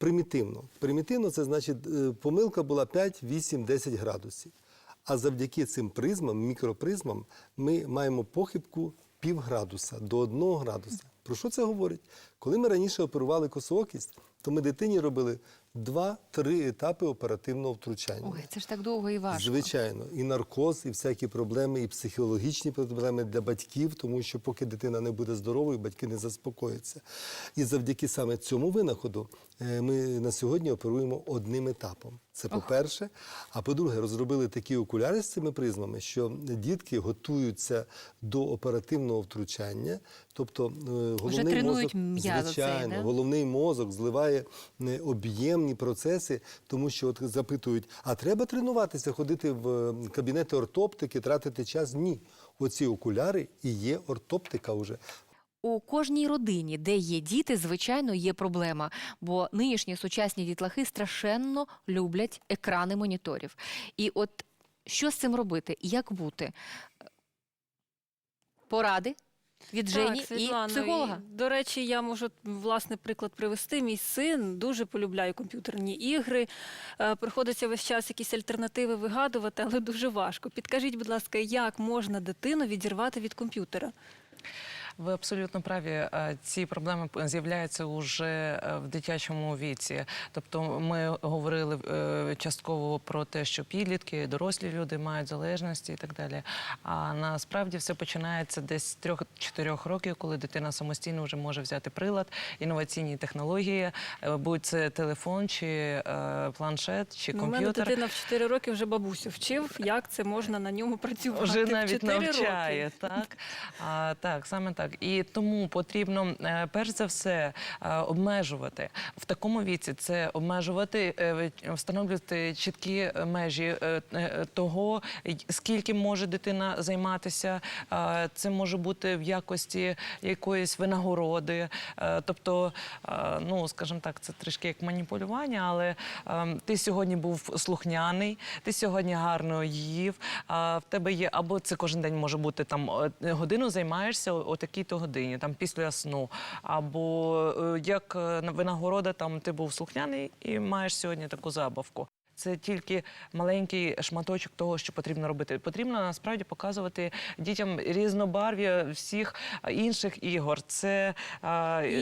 примітивно. Примітивно це значить, е, помилка була 5, 8, 10 градусів. А завдяки цим призмам, мікропризмам, ми маємо похибку пів градуса до 1 градуса. Про що це говорить? Коли ми раніше оперували косоокість, то ми дитині робили 2-3 етапи оперативного втручання. Ой, це ж так довго і важко. Звичайно, і наркоз, і всякі проблеми, і психологічні проблеми для батьків, тому що поки дитина не буде здоровою, батьки не заспокояться. І завдяки саме цьому винаходу е, ми на сьогодні оперуємо одним етапом. Це по-перше. А по-друге, розробили такі окуляри з цими призмами, що дітки готуються до оперативного втручання, тобто е, головний тренують мозок, звичайно, да? головний мозок зливає е, об'ємні процеси, тому що от запитують: а треба тренуватися, ходити в кабінети ортоптики, тратити час? Ні. Оці окуляри і є ортоптика вже. У кожній родині, де є діти, звичайно, є проблема, бо нинішні сучасні дітлахи страшенно люблять екрани моніторів. І от що з цим робити? Як бути? Поради від Жені і психолога. і, до речі, я можу власний приклад привести. Мій син дуже полюбляє комп'ютерні ігри. Е, приходиться весь час якісь альтернативи вигадувати, але дуже важко. Підкажіть, будь ласка, як можна дитину відірвати від комп'ютера? Ви абсолютно праві. Ці проблеми з'являються уже е, в дитячому віці. Тобто, ми говорили е, частково про те, що підлітки, дорослі люди мають залежності і так далі. А насправді все починається десь з 3-4 років, коли дитина самостійно вже може взяти прилад, інноваційні технології, е, будь це телефон, чи планшет, чи Ну, У мене комп'ютер. дитина в 4 роки вже бабусю вчив, як це можна на ньому працювати. Вже навіть навчає, роки. так? А, так, саме так. І тому потрібно, е, перш за все, е, обмежувати. В такому віці це обмежувати, е, встановлювати чіткі межі того, скільки може дитина займатися. Це може бути в якості якоїсь винагороди. Тобто, ну, скажімо так, це трішки як маніпулювання, але ти сьогодні був слухняний, ти сьогодні гарно їв, а в тебе є або це кожен день може бути там годину займаєшся о, о такій-то годині, там після сну, або е, як е, на- винагорода, там ти був слухняний і маєш сьогодні таку забавку. Це тільки маленький шматочок того, що потрібно робити. Потрібно насправді показувати дітям різнобарв'я всіх інших ігор. Це,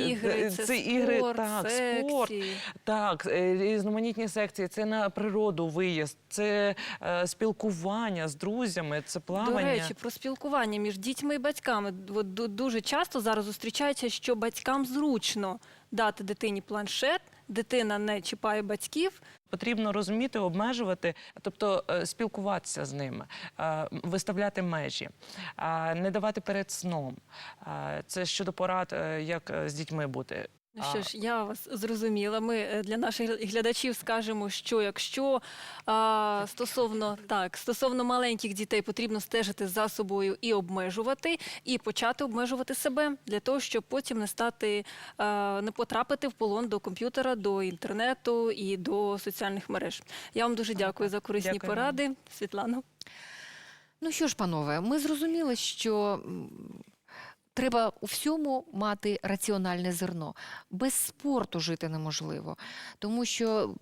Ігри, це ігри, спорт, так, секції. спорт. Так, е, різноманітні секції, це на природу виїзд, це е, спілкування з друзями, це плавання. До речі, про спілкування між дітьми і батьками. От дуже часто зараз зустрічається, що батькам зручно дати дитині планшет, дитина не чіпає батьків. Потрібно розуміти, обмежувати, тобто е, спілкуватися з ними, е, виставляти межі, е, не давати перед сном. Це щодо порад, як з дітьми бути. Ну що ж, я вас зрозуміла. Ми е, для наших глядачів скажемо, що якщо а, стосовно так, стосовно маленьких дітей потрібно стежити за собою і обмежувати, і почати обмежувати себе для того, щоб потім не стати а, не потрапити в полон до комп'ютера, до інтернету і до соціальних мереж. Я вам дуже дякую за корисні Дякую поради, Світлано. Ну що ж, панове, ми зрозуміли, що треба у всьому мати раціональне зерно. Без спорту жити неможливо, тому що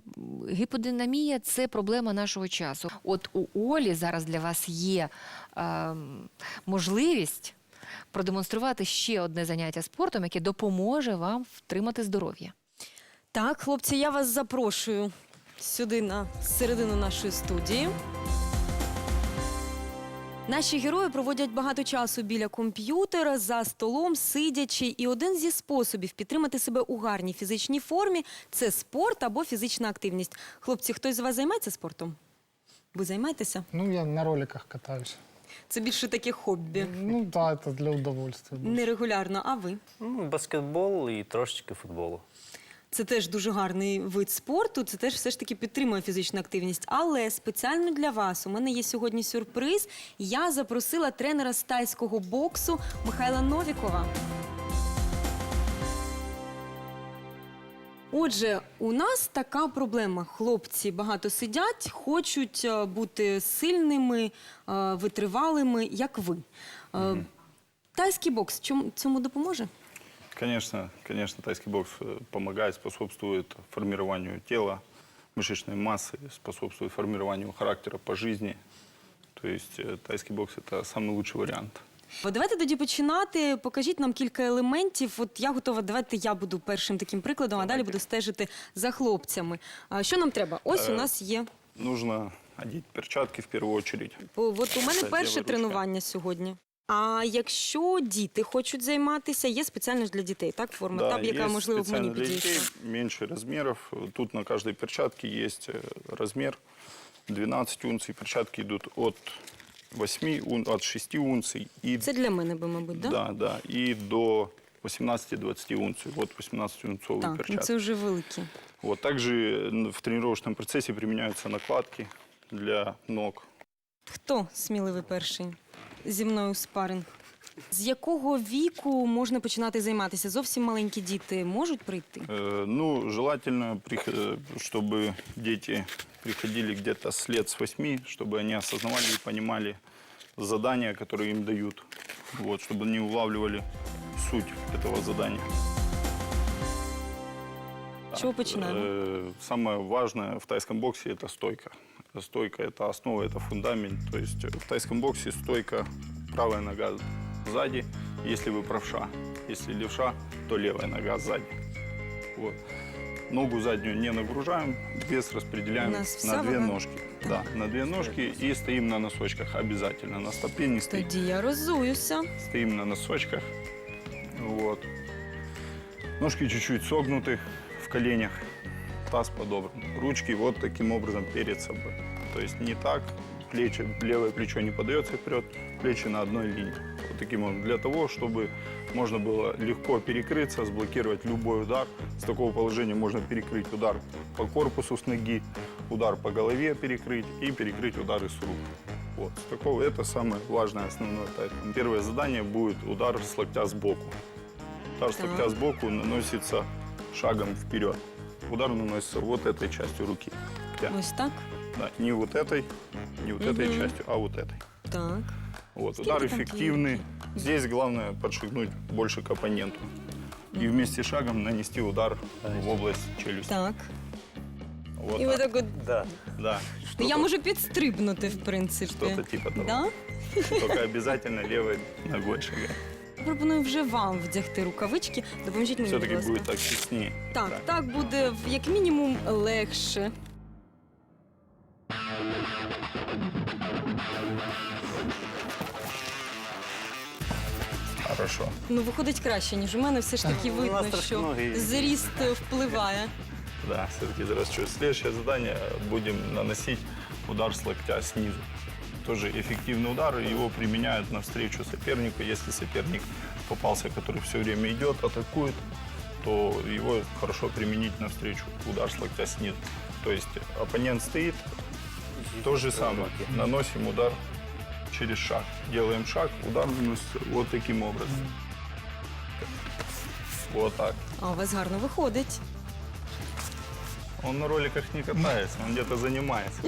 гіподинамія це проблема нашого часу. От у Олі зараз для вас є ем, можливість продемонструвати ще одне заняття спортом, яке допоможе вам втримати здоров'я. Так, хлопці, я вас запрошую сюди на середину нашої студії. Наші герої проводять багато часу біля комп'ютера, за столом, сидячи. І один зі способів підтримати себе у гарній фізичній формі це спорт або фізична активність. Хлопці, хтось з вас займається спортом? Ви займаєтеся? Ну, я на роликах катаюсь. Це більше таке хобі. Ну да, это для удовольствия. Нерегулярно, а ви? Ну, баскетбол і трошечки футболу. Це теж дуже гарний вид спорту. Це теж все ж таки підтримує фізичну активність. Але спеціально для вас у мене є сьогодні сюрприз. Я запросила тренера з тайського боксу Михайла Новікова. Отже, у нас така проблема. Хлопці багато сидять, хочуть е, бути сильними, е, витривалими, як ви. Е, Тайський бокс чому- цьому допоможе? Конечно, конечно, тайский бокс э, помогает, способствует формированию тела, мышечной массы, способствует формированию характера по жизни. То есть э, тайский бокс – это самый лучший вариант. От Давайте тоді починати. Покажіть нам кілька елементів. От я готова. Давайте я буду першим таким прикладом, а далі буду стежити за хлопцями. А що нам треба? Ось у Е, нас є. Нужно одеть перчатки в первую очередь. Бо От у мене Це перше ліва ручка. тренування сьогодні. А якщо діти хочуть займатися, є спеціально ж для дітей, так форма, та, яка можливо б мені підійшла. меньше размеров. Тут на каждой перчатке есть э, размер 12 унций. Перчатки идут от 8, ун, от 6 унций и Це для мене би, мабуть, да? Да, да. И до 18-20 унций. Вот 18-унцовые Так, ну перчатки. це вже великі. Вот. Также в тренировочном процессе применяются накладки для ног. Хто сміливий перший зі мною у спаринг? З якого віку можна починати займатися? Зовсім маленькі діти можуть прийти? Э, ну, желательно, прих- э, чтобы дети приходили где-то с лет с 8, чтобы они осознавали и понимали задания, которые им дают. Вот, чтобы они улавливали суть этого задания. Чего починаем? Э, Самое важное в тайском боксе – это стойка. Стойка – это основа, это фундамент. То есть в тайском боксе стойка, правая нога сзади, если вы правша. Если левша, то левая нога сзади. Вот. Ногу заднюю не нагружаем, вес распределяем на две вага? ножки. Да, на две ножки и стоим на носочках обязательно. На стопе не стоим. Тоді я розуюся. Стоим на носочках. Вот. Ножки чуть-чуть согнуты в коленях. Таз подобран. Ручки вот таким образом перед собой. То есть не так. Плечи, левое плечо не подается вперед, плечи на одной линии. Вот таким образом. Для того, чтобы можно было легко перекрыться, сблокировать любой удар. С такого положения можно перекрыть удар по корпусу с ноги, удар по голове перекрыть и перекрыть удар из рук. Вот. С такого это самое важное, основное. Поэтому Первое задание будет удар с локтя сбоку. Удар с локтя сбоку наносится шагом вперед. Удар наносится вот этой частью руки. Ось так. Да, не вот этой, не вот этой Мгм. частью, а вот этой. Так. Вот. Сколько Удар там эффективный. Здесь главное подшагнуть больше к оппоненту. И вместе с шагом нанести удар в область челюсти. Так. Вот І ви так. так от. Да. Да. Я Что-то- можу підстрибнути, в принципі. Что-то типа того. Да? Только обязательно левой ногой шагать. Пропоную вже вам вдягти рукавички. Допоможіть мені, будь Все-таки ласка. будет так теснее. Так, так буде в- як мінімум легше. Хорошо. Ну, виходить краще, ніж у мене. Все ж таки Ну, у нас видно, трошки що ноги- зріст е, впливає. Да, все-таки зарастет. Следующее задание будем наносить удар с локтя снизу. Тоже эффективный удар, его применяют навстречу сопернику. Если соперник попался, который все время идет, атакует, то его хорошо применить навстречу удар с локтя снизу. То есть оппонент стоит, то же самое. Наносим удар через шаг. Делаем шаг, удар наносится вот таким образом. Вот так. А у вас гарно виходить. Он на роликах не катается, он где-то занимается.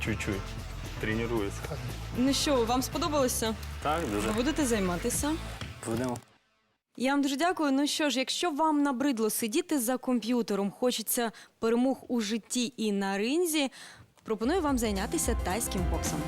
Чуть-чуть. Тренируется. Ну що, вам сподобалося? Так, дуже. будете займатися? Будемо. Я вам дуже дякую. Ну що ж, якщо вам набридло сидіти за комп'ютером, хочеться перемог у житті і на ринзі, пропоную вам зайнятися тайським боксом.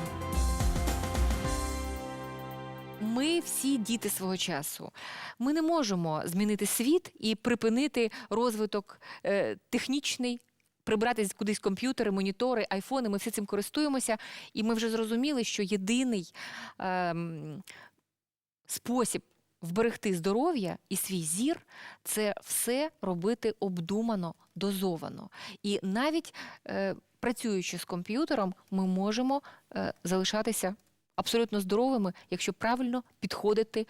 Ми всі діти свого часу. Ми не можемо змінити світ і припинити розвиток е, технічний. Прибрати кудись комп'ютери, монітори, айфони. Ми всі цим користуємося, і ми вже зрозуміли, що єдиний ем, спосіб вберегти здоров'я і свій зір це все робити обдумано, дозовано. І навіть е, працюючи з комп'ютером, ми можемо е, залишатися абсолютно здоровими, якщо правильно підходити,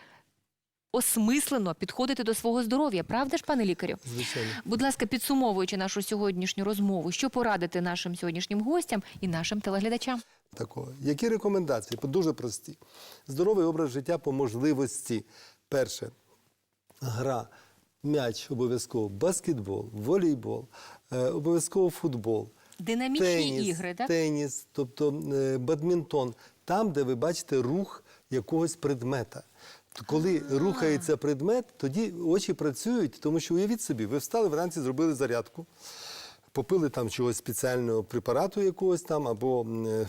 осмислено підходити до свого здоров'я. Правда ж, пане лікарю? Звичайно. Будь ласка, підсумовуючи нашу сьогоднішню розмову, що порадити нашим сьогоднішнім гостям і нашим телеглядачам? такого. Які рекомендації? Дуже прості. Здоровий образ життя по можливості. Перше, гра, м'яч обов'язково, баскетбол, волейбол, е, обов'язково футбол. Динамічні теніс, ігри, так? Теніс, тобто е, бадмінтон, там, де ви бачите рух якогось предмета. Коли рухається предмет, тоді очі працюють, тому що уявіть собі, ви встали вранці, зробили зарядку, попили там чогось спеціального препарату якогось там або м, е,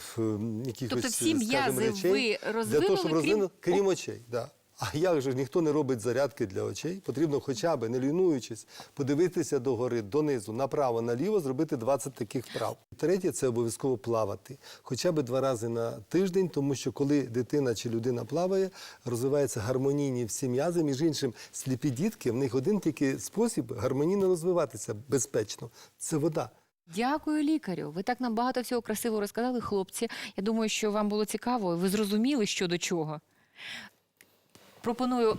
якихось Тобто всі м'язи речей ви для того, щоб крім- розвинути, крім очей. Да. А як же ніхто не робить зарядки для очей? Потрібно хоча б, не лінуючись, подивитися догори, донизу, направо, наліво, зробити 20 таких вправ. Третє це обов'язково плавати. Хоча б два рази на тиждень, тому що коли дитина чи людина плаває, розвиваються гармонійні всі м'язи. Між іншим, сліпі дітки, в них один тільки спосіб гармонійно розвиватися безпечно це вода. Дякую лікарю. Ви так нам багато всього красиво розказали, хлопці. Я думаю, що вам було цікаво, ви зрозуміли, що до чого. Пропоную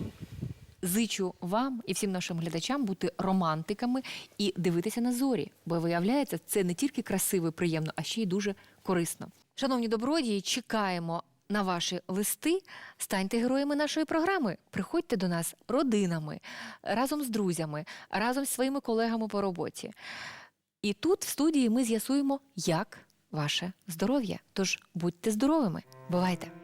зичу вам і всім нашим глядачам бути романтиками і дивитися на зорі, бо виявляється, це не тільки красиво і приємно, а ще й дуже корисно. Шановні добродії, чекаємо на ваші листи. Станьте героями нашої програми. Приходьте до нас родинами, разом з друзями, разом з своїми колегами по роботі. І тут в студії ми з'ясуємо, як ваше здоров'я. Тож будьте здоровими. Бувайте!